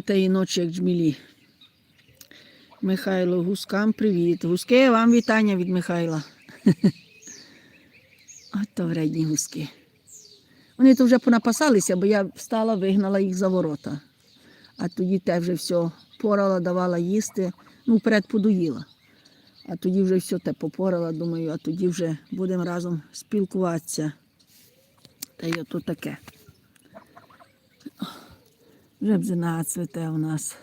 Тієї ночі, як джмілі. Михайло Гускам, привіт. Гуски, вам вітання від Михайла. От то вредні гуски. Вони то вже понапасалися, бо я встала, вигнала їх за ворота. А тоді те вже все порала, давала їсти, ну, вперед подоїла. А тоді вже все те попорала, думаю, а тоді вже будемо разом спілкуватися. Та й ото таке. Вже бзина цвете у нас.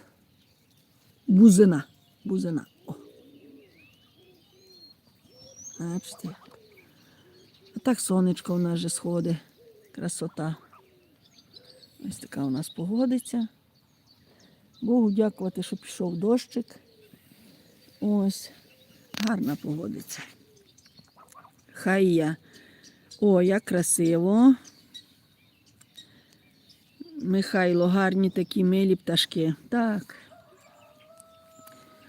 Бузина. Бузина. О. Бачите. А так сонечко у нас вже сходить. Красота. Ось така у нас погодиться. Богу дякувати, що пішов дощик. Ось. Гарна погодиться. Хай я. О, як красиво. Михайло, гарні такі милі пташки. Так.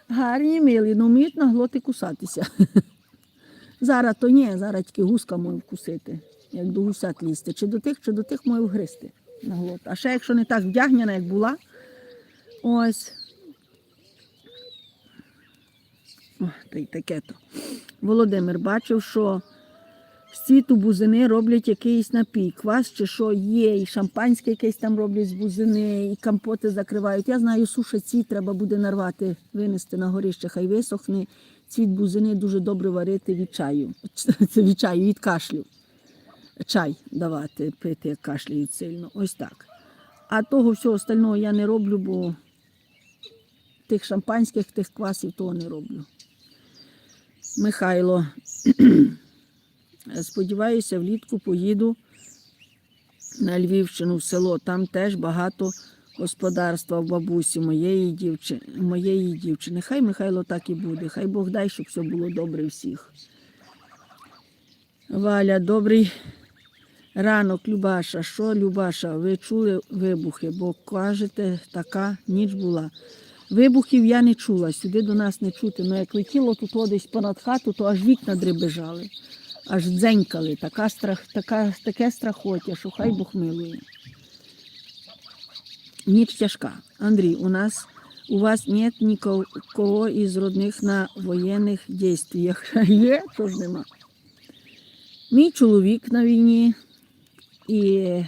Гарні милі, ну вміють на глоти кусатися. Зараз то ні, зараз тільки гуска може вкусити, як до гусят лізти. Чи до тих, чи до тих може вгризти на глот. А ще якщо не так вдягнена, як була. Ось. О, та й таке то. Володимир бачив, що з цвіту бузини роблять якийсь напій, квас чи що є, і шампанське якесь там роблять з бузини, і компоти закривають. Я знаю, суша цвіт треба буде нарвати, винести на горище, хай висохне. Цвіт бузини дуже добре варити від чаю. Це від чаю, від кашлю. Чай давати, пити, як кашляють сильно. Ось так. А того всього остального я не роблю, бо тих шампанських, тих квасів того не роблю. Михайло. Сподіваюся, влітку поїду на Львівщину в село. Там теж багато господарства в бабусі моєї дівчини. Моєї дівчини. Хай Михайло так і буде. Хай Бог дай, щоб все було добре всіх. Валя, добрий ранок, Любаша. Що, Любаша, ви чули вибухи, бо кажете, така ніч була. Вибухів я не чула, сюди до нас не чути. Ну як летіло тут десь понад хату, то аж вікна дребежали аж дзенькали, така страх, така, таке страхоття, що хай Бог милує. Ніч тяжка. Андрій, у нас у вас нет нікого із родних на воєнних дійствах. Є, то ж нема. Мій чоловік на війні і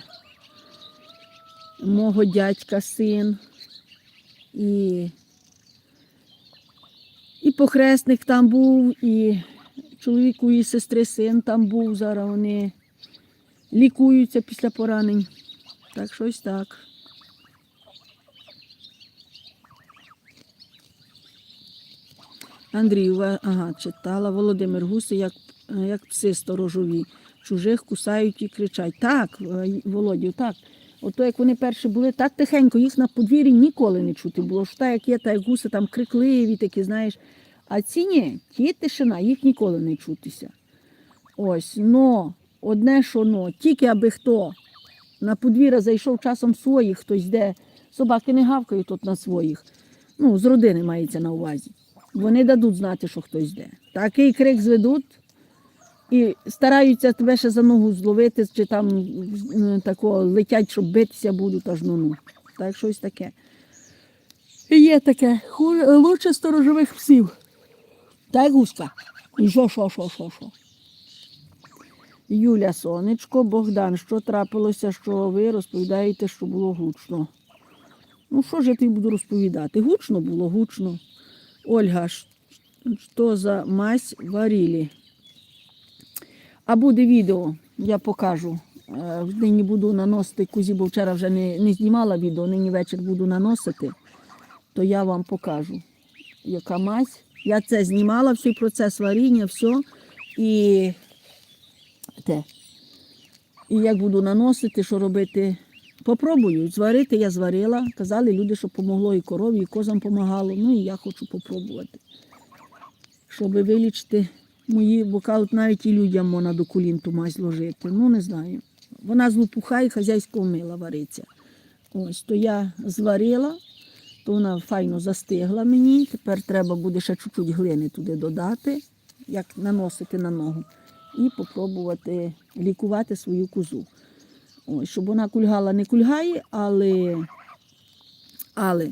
мого дядька син, і, і похресник там був, і чоловіку і сестри син там був, зараз вони лікуються після поранень. Так щось так. Андрій, ага, читала Володимир Гуси, як, як пси сторожові. Чужих кусають і кричать. Так, е, Володю, так. Ото як вони перші були, так тихенько, їх на подвір'ї ніколи не чути було. Що так, як є, так як гуси там крикливі, такі, знаєш. А ці ні, ті тишина, їх ніколи не чутися. Ось, но, одне, що но, тільки аби хто на подвір'я зайшов часом своїх, хтось де, собаки не гавкають тут на своїх. Ну, з родини мається на увазі. Вони дадуть знати, що хтось йде. Такий крик зведуть і стараються тебе ще за ногу зловити, чи там тако летять, щоб битися будуть, аж ну ну. Так щось таке. Є таке, лучше сторожових псів. Так, гуска? І що, що, що, що, що? Юля, сонечко, Богдан, що трапилося, що ви розповідаєте, що було гучно? Ну, що ж я тобі буду розповідати? Гучно було, гучно. Ольга, що за мазь варили? А буде відео, я покажу. Е, Нині буду наносити кузі, бо вчора вже не, не знімала відео, нині вечір буду наносити, то я вам покажу, яка мазь. Я це знімала, всій процес варіння, все. І те. І як буду наносити, що робити, попробую. Зварити я зварила. Казали люди, що помогло і корові, і козам помагало. Ну і я хочу попробувати. Щоб вилічити мої, бо навіть і людям можна до колін ту мазь ложити. Ну, не знаю. Вона з лопуха і хазяйського мила вариться. Ось, то я зварила, то вона файно застигла мені. Тепер треба буде ще чуть-чуть глини туди додати, як наносити на ногу, і попробувати лікувати свою козу. Ось, щоб вона кульгала, не кульгає, але Але